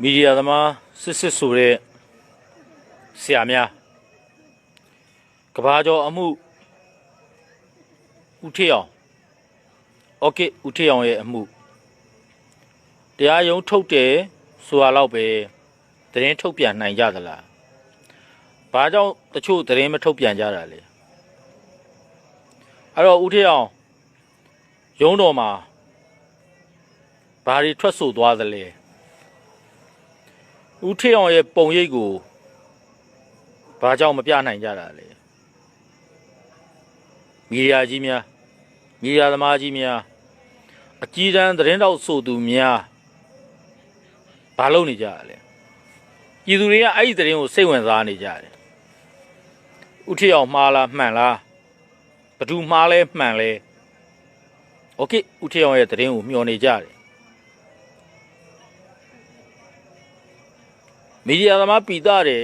မီဒီယာသမားစစ်စစ်ဆိုတဲ့ဆရာများကဘာကျော်အမှုဦးထေအောင်โอเคဦးထေအောင်ရဲ့အမှုတရားရုံးထုတ်တယ်ဆိုတာတော့ပဲသတင်းထုတ်ပြန်နိုင်ကြသလားဘာကြောင့်တချို့သတင်းမထုတ်ပြန်ကြတာလဲအဲ့တော့ဦးထေအောင်ရုံးတော်မှာဘာတွေထွက်ဆိုသွားသလဲ ဦးထေအောင်ရဲ့ပုံရိပ်ကိုဘာကြောင့်မပြနိုင်ကြတာလဲမီဒီယာကြီးများမီဒီယာသမားကြီးများအကြီးတန်းသတင်းတောက်ဆိုသူများဘာလုပ်နေကြရလဲပြည်သူတွေကအဲ့ဒီသတင်းကိုစိတ်ဝင်စားနေကြတယ်ဦးထေအောင်မှားလားမှန်လားဘသူမှားလဲမှန်လဲโอเคဦးထေအောင်ရဲ့သတင်းကိုမျှော်နေကြတယ် မီဒီယာသမားပီတာတယ်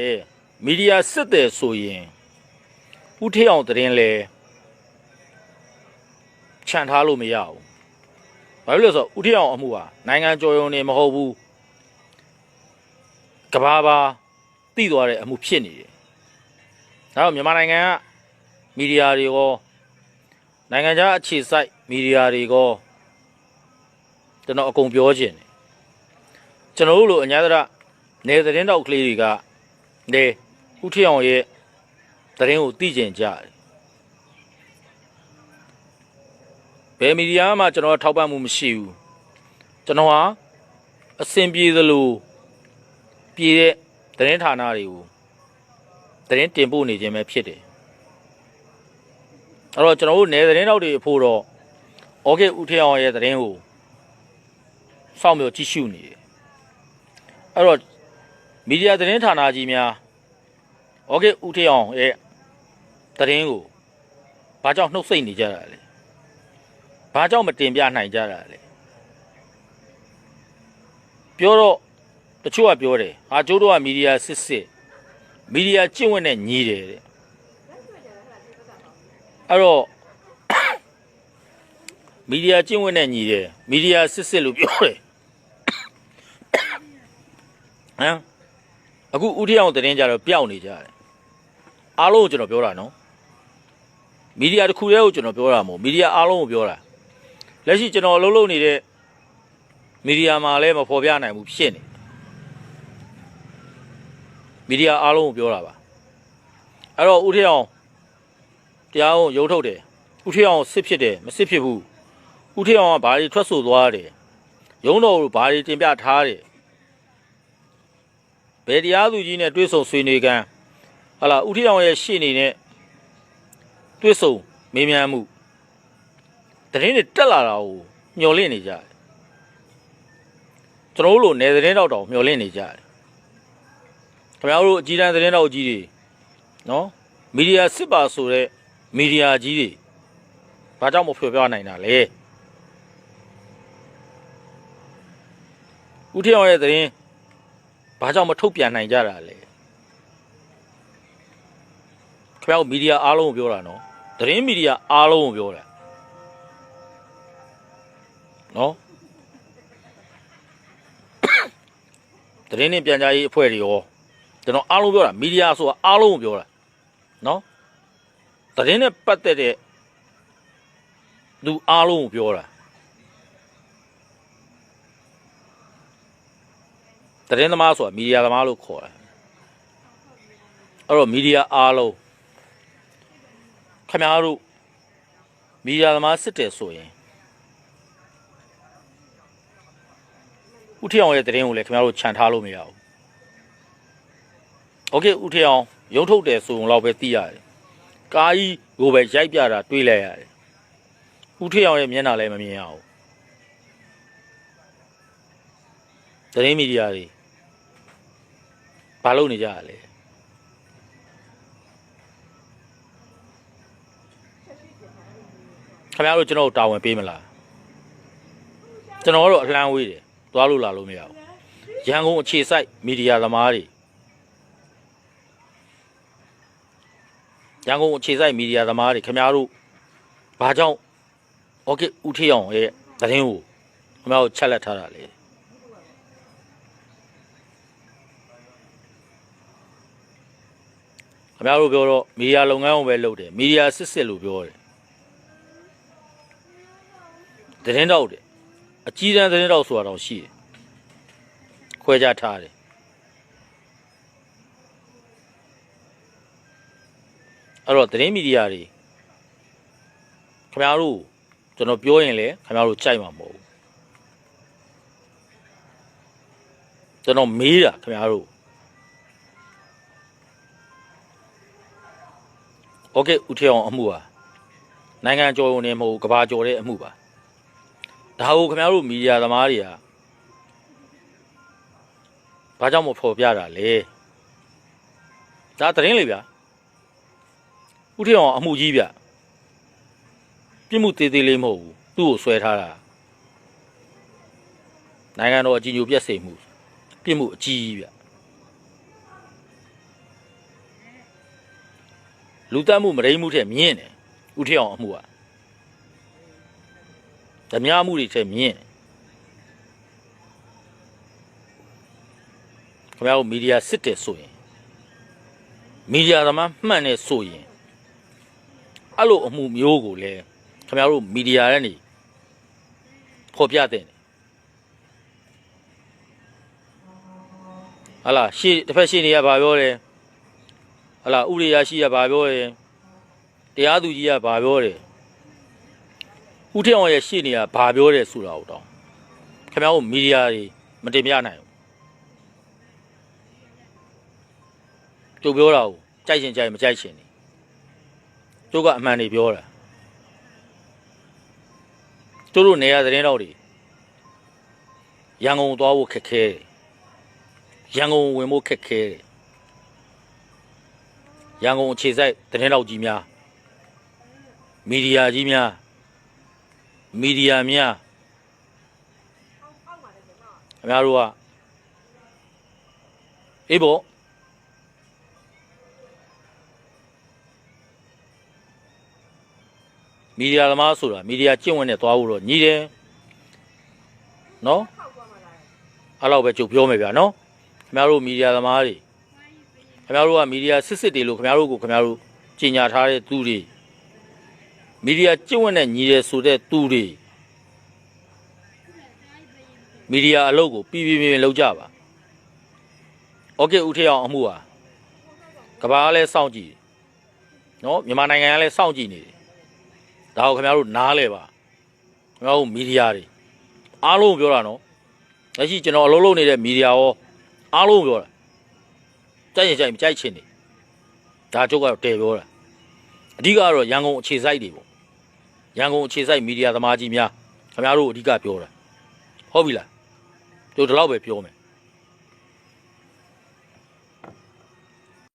မီဒီယာစစ်တယ်ဆိုရင်ဥထေအောင်သတင်းလဲခြံထားလို့မရဘူးဘာလို့လဲဆိုတော့ဥထေအောင်အမှုဟာနိုင်ငံကြော်ရုံနေမဟုတ်ဘူးကဘာပါတိသွားတဲ့အမှုဖြစ်နေတယ်ဒါတော့မြန်မာနိုင်ငံကမီဒီယာတွေရောနိုင်ငံခြားအခြေစိုက်မီဒီယာတွေရောကျွန်တော်အကုန်ပြောခြင်းတယ်ကျွန်တော်တို့လိုအညာတရ နေသတင်းတော့ကလေးတွေကနေဦးထီအောင်ရဲ့သတင်းကိုသိကျင်ကြတယ်ဘယ်မီဒီယာမှကျွန်တော်ထောက်ပံ့မှုမရှိဘူးကျွန်တော်ဟာအဆင်ပြေသလိုပြေတဲ့သတင်းဌာနတွေကိုသတင်းတင်ပို့နေခြင်းပဲဖြစ်တယ်အဲ့တော့ကျွန်တော်တို့နယ်သတင်းတောက်တွေအဖို့တော့ဩဂေဦးထေအောင်ရဲ့သတင်းကိုစောင့်မျှော်ကြည့်ရှုနေတယ်အဲ့တော့ မီဒီယာသတင်းဌာနကြီးများโอเคဦးထေအောင်ရဲ့သတင်းကိုဘာကြောင့်နှုတ်ဆက်နေကြတာလဲဘာကြောင့်မတင်ပြနိုင်ကြတာလဲပြောတော့တချို့ကပြောတယ်ဟာကျိုးတို့ကမီဒီယာစစ်စစ်မီဒီယာကျင့်ဝတ်နဲ့ညီတယ်တဲ့အဲ့တော့ မီဒီယာကျင့်ဝတ်နဲ့ညီတယ်မီဒီယာစစ်စစ်လို့ပြောတယ်ဟမ် အခုဥထအောင်သတင်းကြတော့ပျောက်နေကြတယ်အားလုံးကိုကျွန်တော်ပြောတာနော်မီဒီယာတစ်ခုတည်းကိုကျွန်တော်ပြောတာမဟုတ်မီဒီယာအားလုံးကိုပြောတာလက်ရှိကျွန်တော်အလုပ်လုပ်နေတဲ့မီဒီယာမှာလည်းမဖော်ပြနိုင်ဘူးဖြစ်နေမီဒီယာအားလုံးကိုပြောတာပါအဲ့တော့ဥထအောင်တရားကိုရုံးထုတ်တယ်ဥထအောင်စစ်ဖြစ်တယ်မစစ်ဖြစ်ဘူးဥထအောင်ကဘာတွေထွက်ဆိုသွားတယ်ရုံးတော်ကိုဘာတွေတင်ပြထားတယ် ဘယ်တရားသူကြီးနဲ့တွေ့ဆုံဆွေးနွေးကန်းဟာလာဥထီအောင်ရဲ့ရှေ့နေနဲ့တွေ့ဆုံမေးမြန်းမှုတရင်တွေတက်လာတာကိုမျော်လင့်နေကြတယ်ကျွန်တော်တို့လိုနယ်သတင်းတောက်တောင်မျော်လင့်နေကြတယ်ခင်ဗျားတို့အကြီးတန်းသတင်းတောက်ကြီးတွေနော်မီဒီယာစစ်ပါဆိုတဲ့မီဒီယာကြီးတွေဘာကြောင့်မဖော်ပြနိုင်တာလဲဥထီအောင်ရဲ့သတင်း ဘာကြောင့်မထုတ်ပြန်နိုင်ကြတာလဲခင်ဗျားတို့မီဒီယာအားလုံးကိုပြောတာနော်သတင်းမီဒီယာအားလုံးကိုပြောတာနော်သတင်းနဲ့ပြန်ကြားရေးအဖွဲ့တွေရောကျွန်တော်အားလုံးပြောတာမီဒီယာဆိုတာအားလုံးကိုပြောတာနော်သတင်းနဲ့ပတ်သက်တဲ့သူအားလုံးကိုပြောတာ သတင်းသမားဆိုတာမီဒီယာသမားလို့ခေါ်တယ်အဲ့တော့မီဒီယာအားလုံးခင်ဗျားတို့မီဒီယာသမားစစ်တယ်ဆိုရင်ဥထအောင်ရဲ့သတင်းကိုလည်းခင်ဗျားတို့ခြံထားလို့မရဘူးโอเคဥထအောင်ရုံထုတ်တယ်ဆိုရင်တော့ပဲသိရတယ်ကားကြီးကိုပဲရိုက်ပြတာတွေးလိုက်ရတယ်ဥထအောင်ရဲ့မျက်နှာလည်းမမြင်ရဘူးသတင်းမီဒီယာတွေ ဘာလုပ်နေကြရလဲခင်ဗျားတို့ကျွန်တော်တို့တာဝန်ပေးမလားကျွန်တော်တို့အလှမ်းဝေးတယ်သွားလို့လာလို့မရဘူးရန်ကုန်အခြေစိုက်မီဒီယာသမားတွေရန်ကုန်အခြေစိုက်မီဒီယာသမားတွေခင်ဗျားတို့ဘာကြောင့် okay ဦးထေးအောင်ရဲ့သတင်းကိုခင်ဗျားတို့ချက်လက်ထားတာလေ ခင်ဗျားတို့ပြောတော့မီဒီယာလုပ်ငန်းကိုပဲလုပ်တယ်မီဒီယာစစ်စစ်လို့ပြောတယ်သတင်းတောက်တယ်အကြီးတန်းသတင်းတောက်ဆိုတာတော့ရှိတယ်ခွဲခြားထားတယ်အဲ့တော့သတင်းမီဒီယာတွေခင်ဗျားတို့ကျွန်တော်ပြောရင်လေခင်ဗျားတို့ကြိုက်မှာမဟုတ်ဘူးကျွန်တော်မေးတာခင်ဗျားတို့ ဩဂတ်ဦးထေအောင်အမှုဟာနိုင်ငံကျော်ုံနဲ့မဟုတ်ကဘာကျော်တဲ့အမှုပါဒါကိုခင်ဗျားတို့မီဒီယာသမားတွေကဘာကြောင့်မဖော်ပြတာလဲဒါသတင်းလေဗျာဦးထေအောင်အမှုကြီးဗျပြစ်မှုသေးသေးလေးမဟုတ်ဘူးသူ့ကိုဆွဲထားတာနိုင်ငံတော်အကြီးအကျယ်ပြည့်စုံမှုပြစ်မှုအကြီးကြီးဗျ လူတက်မှုမရိမှုထက်မြင့်တယ်ဥထအောင်အမှုอ่ะဓမြမှုတွေထက်မြင့်တယ်ခင်ဗျားတို့မီဒီယာစစ်တယ်ဆိုရင်မီဒီယာသမားမှန်တယ်ဆိုရင်အဲ့လိုအမှုမျိုးကိုလည်းခင်ဗျားတို့မီဒီယာရဲ့နေဖော်ပြတဲ့ဟာလာရှေ့တစ်ဖက်ရှေ့နေရဘာပြောလဲ ဟလာဥရိယာရှိရဘာပြောတယ်တရားသူကြီးကဘာပြောတယ်ဥထအောင်ရဲ့ရှေ့နေကဘာပြောတယ်ဆိုတာကိုတောင်းခင်ဗျားတို့မီဒီယာတွေမတင်ပြနိုင်ဘူးကျုပ်ပြောတာကိုကြိုက်ချင်ကြိုက်မကြိုက်ချင်နေကျုပ်ကအမှန်တွေပြောတာကျုပ်တို့နေရာသတင်းတော့တွေရန်ကုန်သွားဖို့ခက်ခဲတယ်ရန်ကုန်ဝင်ဖို့ခက်ခဲတယ် ရန်ကုန်အခြေစိုက်သတင်းတောက်ကြီးများမီဒီယာကြီးများမီဒီယာများခင်ဗျားတို့ကအေးပေါ့မီဒီယာသမားဆိုတာမီဒီယာကျင့်ဝတ်နဲ့သွားဖို့တော့ညီတယ်နော်အဲ့လောက်ပဲကြုတ်ပြောမယ်ဗျာနော်ခင်ဗျားတို့မီဒီယာသမားတွေ ခင်ဗျားတို့ကမီဒီယာစစ်စစ်တွေလို့ခင်ဗျားတို့ကိုခင်ဗျားတို့ကြီးညာထားတဲ့သူတွေမီဒီယာကျင့်ဝတ်နဲ့ညီရဲဆိုတဲ့သူတွေမီဒီယာအလုပ်ကိုပြည်ပြည်ပြင်းလုပ်ကြပါโอเคဦးထေအောင်အမှုဟာကဘာကလည်းစောင့်ကြည့်တယ်နော်မြန်မာနိုင်ငံကလည်းစောင့်ကြည့်နေတယ်ဒါကိုခင်ဗျားတို့နားလဲပါခင်ဗျားတို့မီဒီယာတွေအားလုံးပြောတာနော်လက်ရှိကျွန်တော်အလုပ်လုပ်နေတဲ့မီဒီယာရောအားလုံးပြောတာ ကြိုက်ရင်ကြိုက်မကြိုက်ချင်နေဒါကျုပ်ကတော့တဲပြောတာအဓိကကတော့ရန်ကုန်အခြေစိုက်တွေပေါ့ရန်ကုန်အခြေစိုက်မီဒီယာသမားကြီးများခင်ဗျားတို့အဓိကပြောတာဟုတ်ပြီလားကျုပ်ဒီလောက်ပဲပြောမယ်